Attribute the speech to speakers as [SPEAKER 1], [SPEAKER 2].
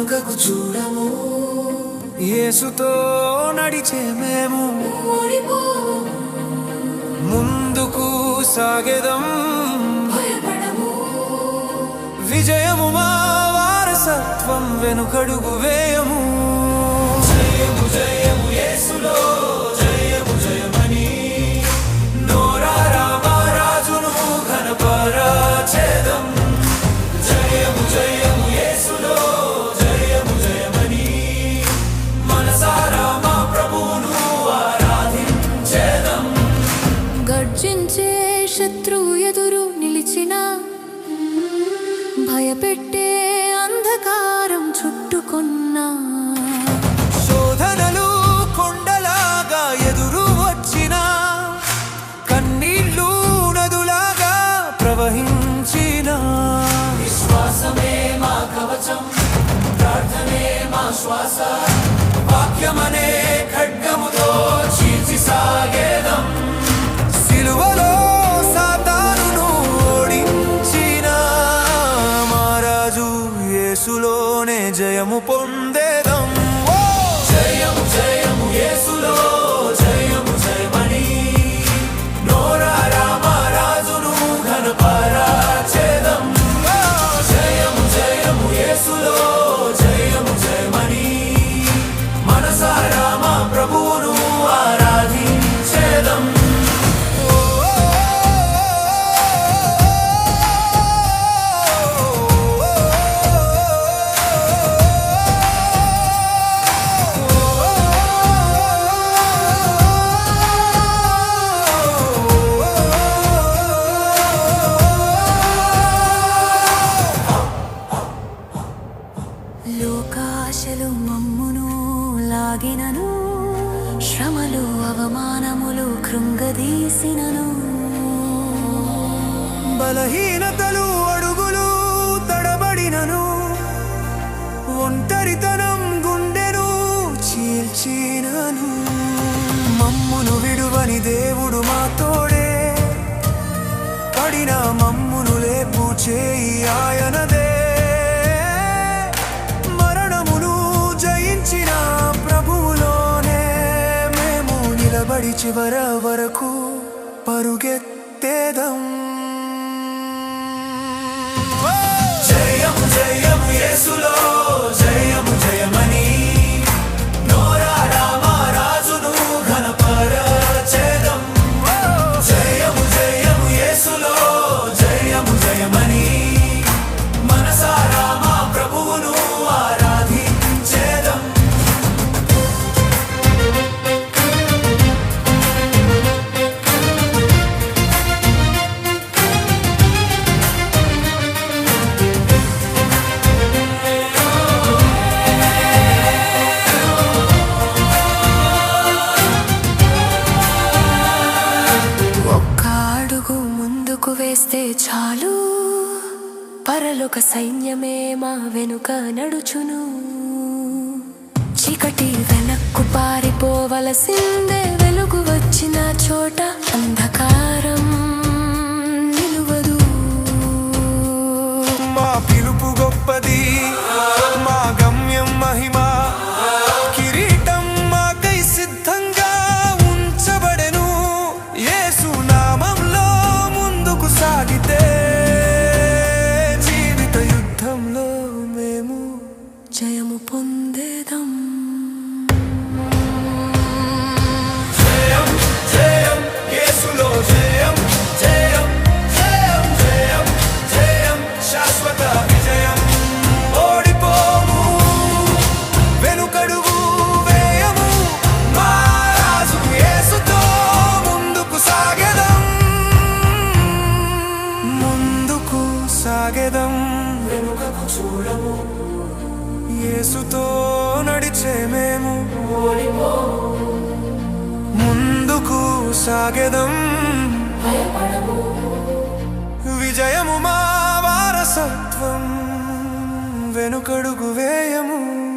[SPEAKER 1] చూడము.
[SPEAKER 2] యేసుతో నడిచే మేము ముందుకు సాగెదం. విజయము మా వారసత్వం వెనుకడుగు వేయము. శోధనలు కొండలాగా ఎదురు వచ్చిన కన్నీళ్ళు నదులాగా ప్రవహించిన. విశ్వాసమే మా కవచం ప్రార్థనే మా శ్వాస వాక్యమనే యేసులోనే జయము పొందేదం. జయము
[SPEAKER 1] శ్రమలు అవమానములు కృంగదీసినను.
[SPEAKER 2] బలహీనతలు అడుగులు తడబడినను. ఒంటరితనం గుండెను చీల్చినను. మమ్మును విడువని దేవుడు మాతో నిలబడి చివర వరకు పరుగెత్తేదం. జయము
[SPEAKER 1] వేస్తే చాలు. పరలోక సైన్యమే మా వెనుక నడుచును. చీకటి వెనక్కు పారిపోవలసిందే వెలుగు వచ్చిన చోట.
[SPEAKER 2] అంద సాగితే మనసుతో నడిచే మేము. ముందుకు సాగెదం. విజయము మా వారసత్వం. వెనుకడుగు వేయము.